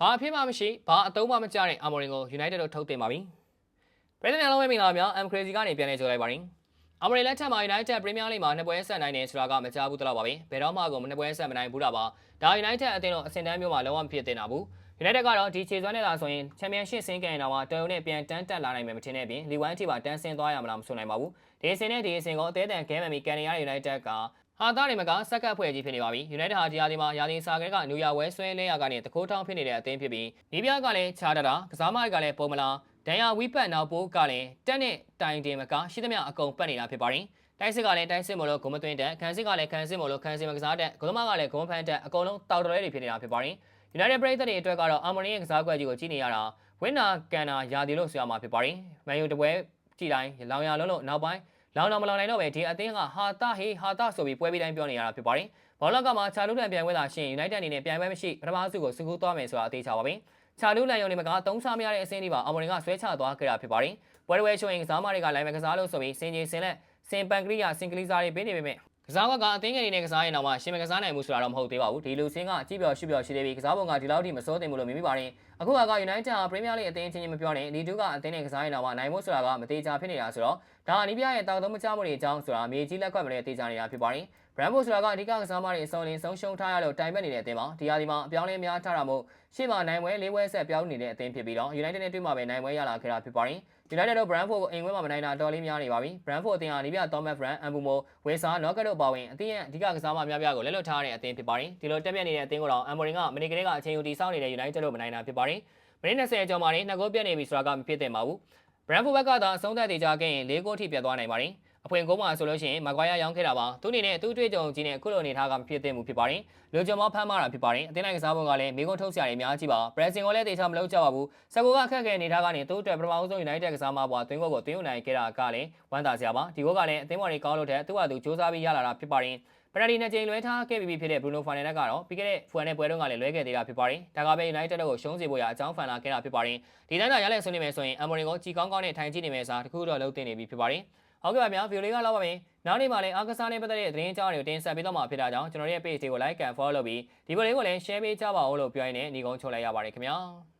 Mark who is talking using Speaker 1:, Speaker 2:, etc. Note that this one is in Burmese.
Speaker 1: ဘာအဖြစ်မှမရှိဘာအတုံးမှမကြတဲ့အာမော်ရင်ကို United တို့ထုတ်တင်ပါပြီ။ပြည်သူ့နိုင်ငံလုံးပဲမင်္ဂလာပါများ M Crazy ကနေပြန်လည်ကြိုလိုက်ပါရင်အာမော်ရင်လက်ထက်မှာ United Premier League မှာနှစ်ပွဲဆက်နိုင်တယ်ဆိုတာကမကြားဘူးတော့ပါပဲ။ဘယ်တော့မှကိုနှစ်ပွဲဆက်မနိုင်ဘူးတာပါ။ဒါ United အသင်းတို့အဆင့်တန်းမျိုးမှာလုံးဝမဖြစ်တင်တာဘူး။ United ကတော့ဒီခြေစွမ်းနဲ့လာဆိုရင်ချန်ပီယံရှစ်ဆင်းကြရင်တော့တော်ရုံနဲ့ပြန်တန်းတက်လာနိုင်မယ်မထင်တဲ့အပြင်လီဝမ်အထိပါတန်းဆင်းသွားရမလားမဆိုနိုင်ပါဘူး။ဒီအဆင့်နဲ့ဒီအဆင့်ကိုအသေးအံကဲမှမီကန်ရီယာ United က ဟာသားတွေမကစက်ကပ်ဖွဲ့ကြီးဖြစ်နေပါပြီ။ United ဟာဒီယာဒီမှာယာဒီစာကဲကနူယာဝဲဆွဲလဲရကနေတကိုးထောင်းဖြစ်နေတဲ့အသင်းဖြစ်ပြီးဒီပြကလည်းခြားတတာကစားမတွေကလည်းပုံမလားဒန်ယာဝီပတ်နောက်ပိုးကလည်းတက်နဲ့တိုင်တင်မကရှိသမျှအကုန်ပတ်နေတာဖြစ်ပါတယ်။တိုက်စစ်ကလည်းတိုက်စစ်မလို့ဂုံမသွင်းတက်ခန်းစစ်ကလည်းခန်းစစ်မလို့ခန်းစစ်မကစားတက်ဂုံသမားကလည်းဂုံဖန်တက်အကုန်လုံးတောက်တလဲတွေဖြစ်နေတာဖြစ်ပါတယ်။ United ပရိသတ်တွေအတွက်ကတော့အာမော်နီရဲ့ကစားကွက်ကြီးကိုကြည့်နေရတာဝင်းနာကန်နာယာဒီလို့ဆိုရမှာဖြစ်ပါတယ်။မန်ယူတပွဲကြည့်တိုင်းလောင်ရလုံးလို့နောက်ပိုင်း လောင်တော့မလောင်နိုင်တော့ပဲဒီအသင်းကဟာတာဟေးဟာတာဆိုပြီးပွဲပြီးတိုင်းပြောနေရတာဖြစ်ပါတယ်။ဘောလောက်ကမှချာလူတန်ပြန်ဝဲလာရှင် United အနေနဲ့ပြန်ပွဲမရှိပထမစုကိုစကူးသွားမယ်ဆိုတာအသေးချပါပဲ။ချာလူလန်ယုံနေမှာကသုံးစားမရတဲ့အဆင်းဒီပါအမော်ရင်ကဆွဲချသွားခဲ့တာဖြစ်ပါတယ်။ပွဲဝဲချိုရင်ကစားမတွေကလိုင်းမကစားလို့ဆိုပြီးစင်ကြီးစင်လက်စင်ပန်ကရိယာစင်ကလီစာတွေပေးနေပေမဲ့ကစားကွက်ကအသင်းငယ်တွေနဲ့ကစားရင်တော့မှရှင်မကစားနိုင်မှုဆိုတာတော့မဟုတ်သေးပါဘူးဒီလူစင်းကကြည့်ပြော်ရှိပြော်ရှိသေးပြီးကစားပုံကဒီလောက်ထိမစိုးတင်ဘူးလို့မြင်မိပါတယ်အခုက United ဟာ Premier League အသင်းချင်းချင်းမပြောနဲ့လီဒူကအသင်းနဲ့ကစားရင်တော့မှနိုင်ဖို့ဆိုတာကမသေးချာဖြစ်နေတာဆိုတော့ဒါအနီးပြရဲ့တောက်သုံးမချမှုတွေအကြောင်းဆိုတာအမေကြီးလက်ကွက်မလဲတေချာနေတာဖြစ်ပါတယ်ဘရန်ဘိုဆိုတာကအဓိကကစားမတွေအစုံလင်ဆုံးရှုံးထားရလို့တိုင်ပတ်နေတဲ့အသင်းပါဒီဟာဒီမှာအပြောင်းလဲများထားတာမို့ရှေ့မှာနိုင်ပွဲ၄ပွဲဆက်ပြောင်းနေတဲ့အသင်းဖြစ်ပြီးတော့ United နဲ့တွေ့မှာပဲနိုင်ပွဲရလာခဲ့တာဖြစ်ပါတယ် United တို့ Brentford ကိုအိမ်ဝဲမှာမနိုင်တာတော်လေးများနေပါပြီ Brentford အသင်းဟာနီးပြ Thomas Brand, Ambumo, Wesa, Knockout တို့ပါဝင်အသင်းရဲ့အဓိကကစားမများပြားကိုလက်လွတ်ထားတဲ့အသင်းဖြစ်ပါတယ်ဒီလိုတက်ပြတ်နေတဲ့အသင်းကိုတော့ Amorim ကမနေ့ကလေးကအချိန်ယူတည်ဆောက်နေတဲ့ United တို့မနိုင်တာဖြစ်ပါတယ်မိနစ်20ကျော်မှနေနှစ်ဂိုးပြတ်နေပြီဆိုတာကမဖြစ်သင့်ပါဘူး Brentford ဘက်ကသာအဆုံးသက်သေးကြခဲ့ရင်၄ဂိုးထိပြတ်သွားနိုင်ပါတယ်အဖွင့်ကုန်းမှာဆိုလို့ရှိရင်မကွာယာရောင်းခဲ့တာပါသူအနေနဲ့သူ့တွေ့ကြုံကြီးနဲ့အခုလိုအနေထားကမဖြစ်သင့်ဘူးဖြစ်ပါတယ်လူကြုံမဖမ်းမတာဖြစ်ပါတယ်အသင်းလိုက်ကစားပုံကလည်းမိကုန်းထုတ်စရာတွေအများကြီးပါပရက်စင်ကိုလည်းတေချာမလုပ်ကြပါဘူးစကူကအခက်ခဲအနေထားကနေသူ့အတွက်ပထမဆုံး United ကစားမပွားသွင်းကိုကိုသွင်းယူနိုင်ခဲ့တာကလည်းဝမ်းသာစရာပါဒီဘက်ကလည်းအသင်းပေါ်တွေကောင်းလို့တဲ့သူ့ဟာသူစူးစမ်းပြီးရလာတာဖြစ်ပါတယ် ပရဒီနှစ်ကြိမ်လွဲထားခဲ့ပြီးဖြစ်တဲ့ Bruno Fernandes ကတော့ပြီးခဲ့တဲ့ဖွယ်နဲ့ပွဲတုန်းကလည်းလွဲခဲ့သေးတာဖြစ်ပါတယ်။ဒါကပဲ United ကိုရှုံးစေဖို့ရအကြောင်းဖန်လာခဲ့တာဖြစ်ပါတယ်။ဒီတန်းသာရလဲဆွေးနွေးမယ်ဆိုရင် Amorim ကိုကြည်ကောင်းကောင်းနဲ့ထိုင်ကြည့်နေမယ်စားတခုတော့လုံးတင်နေပြီဖြစ်ပါတယ်။ဟုတ်ကဲ့ပါဗျာဗီဒီယိုလေးကလောက်ပါမယ်။နောက်နေ့မှလည်းအားကစားနဲ့ပတ်သက်တဲ့သတင်းအကြောင်းတွေကိုတင်ဆက်ပေးတော့မှာဖြစ်တာကြောင့်ကျွန်တော်ရဲ့ page တွေကို like and follow လုပ်ပြီးဒီဗီဒီယိုလေးကိုလည်း share ပေးကြပါဦးလို့ပြောရင်းနဲ့ညီကုန်းချုပ်လိုက်ရပါတယ်ခင်ဗျာ။